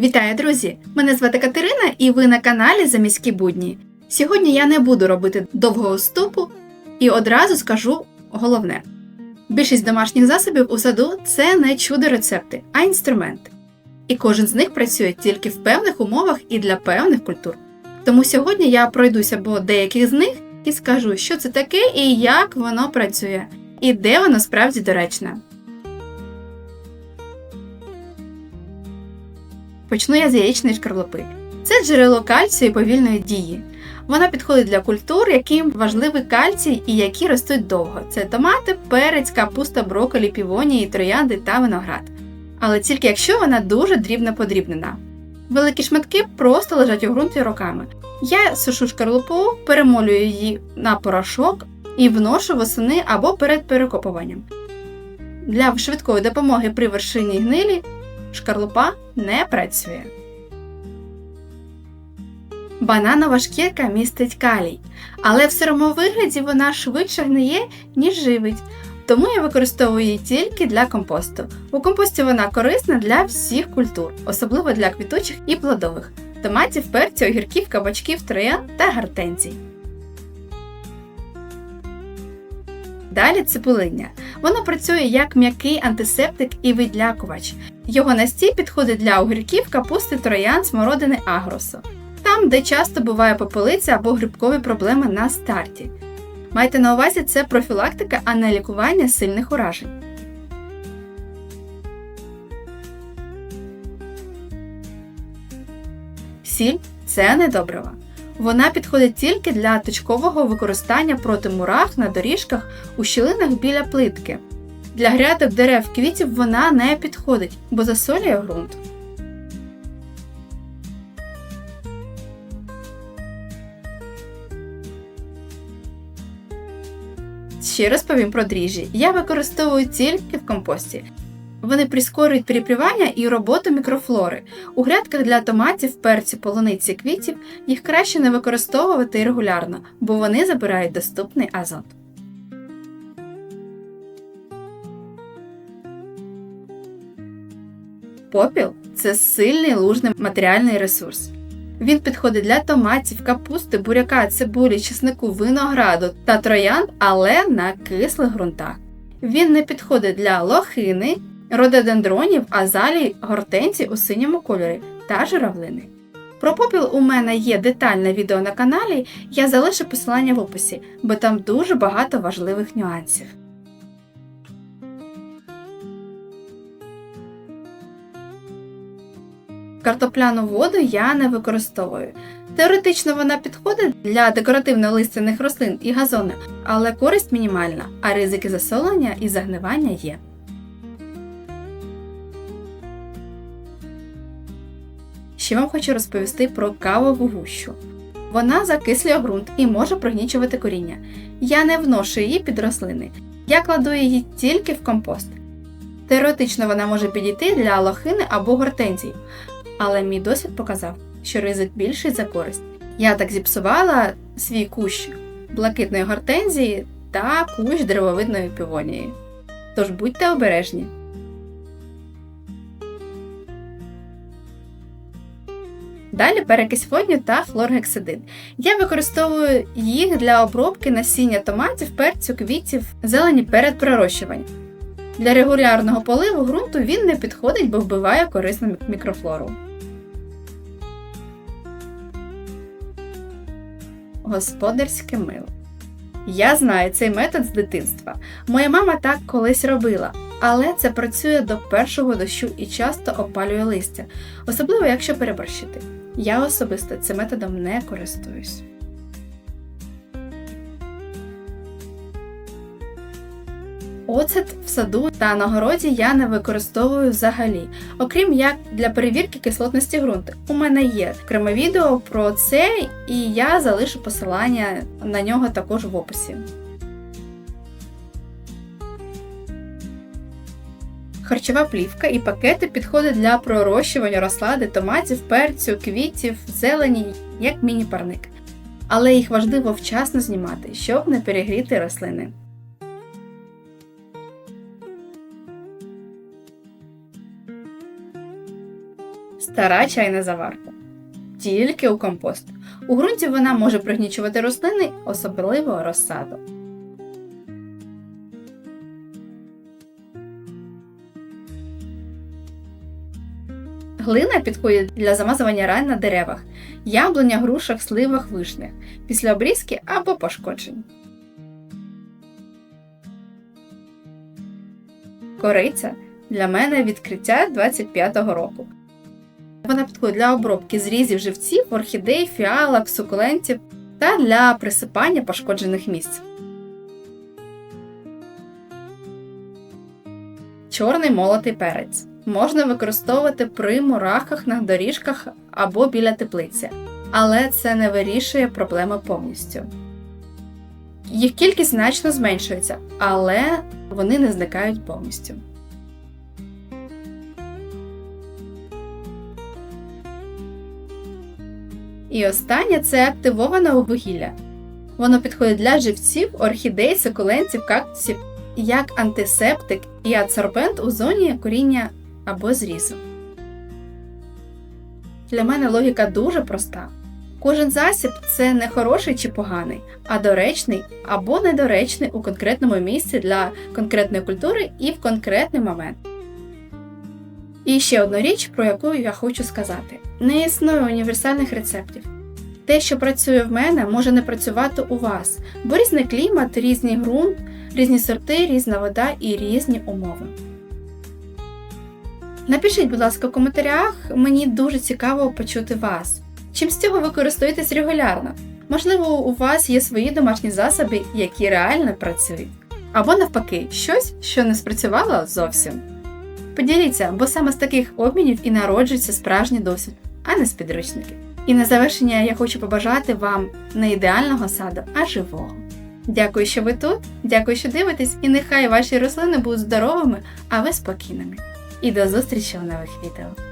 Вітаю, друзі! Мене звати Катерина і ви на каналі за міські будні. Сьогодні я не буду робити довгого вступу і одразу скажу головне: більшість домашніх засобів у саду це не чудо рецепти, а інструменти. І кожен з них працює тільки в певних умовах і для певних культур. Тому сьогодні я пройдуся по деяких з них і скажу, що це таке і як воно працює, і де воно справді доречне. Почну я з яєчної шкарлупи. Це джерело кальцію і повільної дії. Вона підходить для культур, яким важливий кальцій і які ростуть довго. Це томати, перець, капуста, брокколі, півонії, троянди та виноград. Але тільки якщо вона дуже дрібно подрібнена. Великі шматки просто лежать у ґрунті роками. Я сушу шкарлупу, перемолюю її на порошок і вношу восени або перед перекопуванням. Для швидкої допомоги при вершині гнилі шкарлупа не працює. Бананова шкірка містить калій, але в сирому вигляді вона швидше гниє, ніж живить. Тому я використовую її тільки для компосту. У компості вона корисна для всіх культур, особливо для квітучих і плодових томатів, перцю, огірків, кабачків, троян та гортензій. Далі цибулиння. Воно працює як м'який антисептик і відлякувач. Його настій підходить для огірків, капусти, троян, смородини, агросу. Там, де часто буває попелиця або грибкові проблеми на старті. Майте на увазі це профілактика, а не лікування сильних уражень. Сіль це не добрива. Вона підходить тільки для точкового використання проти мурах на доріжках у щілинах біля плитки. Для грядок дерев квітів вона не підходить, бо засолює ґрунт. Ще розповім про дріжджі. Я використовую тільки в компості. Вони прискорюють перепрівання і роботу мікрофлори. У грядках для томатів, перцю, полуниці, квітів їх краще не використовувати регулярно, бо вони забирають доступний азот. Попіл це сильний лужний матеріальний ресурс. Він підходить для томатів, капусти, буряка, цибулі, чеснику, винограду та троянд, але на кислих ґрунтах. Він не підходить для лохини, рододендронів, азалій, гортензій у синьому кольорі та журавлини. Про попіл у мене є детальне відео на каналі, я залишу посилання в описі, бо там дуже багато важливих нюансів. Картопляну воду я не використовую. Теоретично вона підходить для декоративно-листяних рослин і газони, але користь мінімальна, а ризики засолення і загнивання є. Ще вам хочу розповісти про кавову гущу. Вона закислює ґрунт і може пригнічувати коріння. Я не вношу її під рослини. Я кладу її тільки в компост. Теоретично вона може підійти для лохини або гортензій, але мій досвід показав, що ризик більший за користь. Я так зіпсувала свій кущ блакитної гортензії та кущ деревовидної півонії. Тож будьте обережні. Далі перекись водню та хлоргексидин. Я використовую їх для обробки насіння томатів, перцю, квітів, зелені перед пророщуванням. Для регулярного поливу ґрунту він не підходить, бо вбиває корисну мікрофлору. Господарське мило. Я знаю цей метод з дитинства. Моя мама так колись робила, але це працює до першого дощу і часто опалює листя, особливо якщо переборщити. Я особисто цим методом не користуюсь. Оцет в саду та на городі я не використовую взагалі, окрім як для перевірки кислотності ґрунту. У мене є окреме відео про це, і я залишу посилання на нього також в описі. Харчова плівка і пакети підходять для пророщування розслади, томатів, перцю, квітів, зелені, як міні-парник. Але їх важливо вчасно знімати, щоб не перегріти рослини. Стара чайна заварка. Тільки у компост. У ґрунті вона може пригнічувати рослини, особливо розсаду. Глина підходить для замазування ран на деревах, яблуня, грушах, сливах, вишнях, після обрізки або пошкоджень. Кориця для мене відкриття 25-го року. Вона підходить для обробки зрізів живців, орхідей, фіалок, сукулентів та для присипання пошкоджених місць. Чорний молотий перець можна використовувати при мурахах на доріжках або біля теплиці, але це не вирішує проблеми повністю. Їх кількість значно зменшується, але вони не зникають повністю. І останнє це активоване вугілля. Воно підходить для живців, орхідей, сукулентів, кактусів як антисептик і адсорбент у зоні коріння або зрізу. Для мене логіка дуже проста. Кожен засіб це не хороший чи поганий, а доречний або недоречний у конкретному місці для конкретної культури і в конкретний момент. І ще одна річ, про яку я хочу сказати: не існує універсальних рецептів. Те, що працює в мене, може не працювати у вас, бо різний клімат, різний ґрунт, різні сорти, різна вода і різні умови. Напишіть, будь ласка, в коментарях, мені дуже цікаво почути вас. Чим з цього ви користуєтесь регулярно? Можливо, у вас є свої домашні засоби, які реально працюють. Або навпаки, щось, що не спрацювало зовсім. Поділіться, бо саме з таких обмінів і народжується справжній досвід, а не з підручників. І на завершення я хочу побажати вам не ідеального саду, а живого. Дякую, що ви тут, дякую, що дивитесь, і нехай ваші рослини будуть здоровими, а ви спокійними. І до зустрічі у нових відео.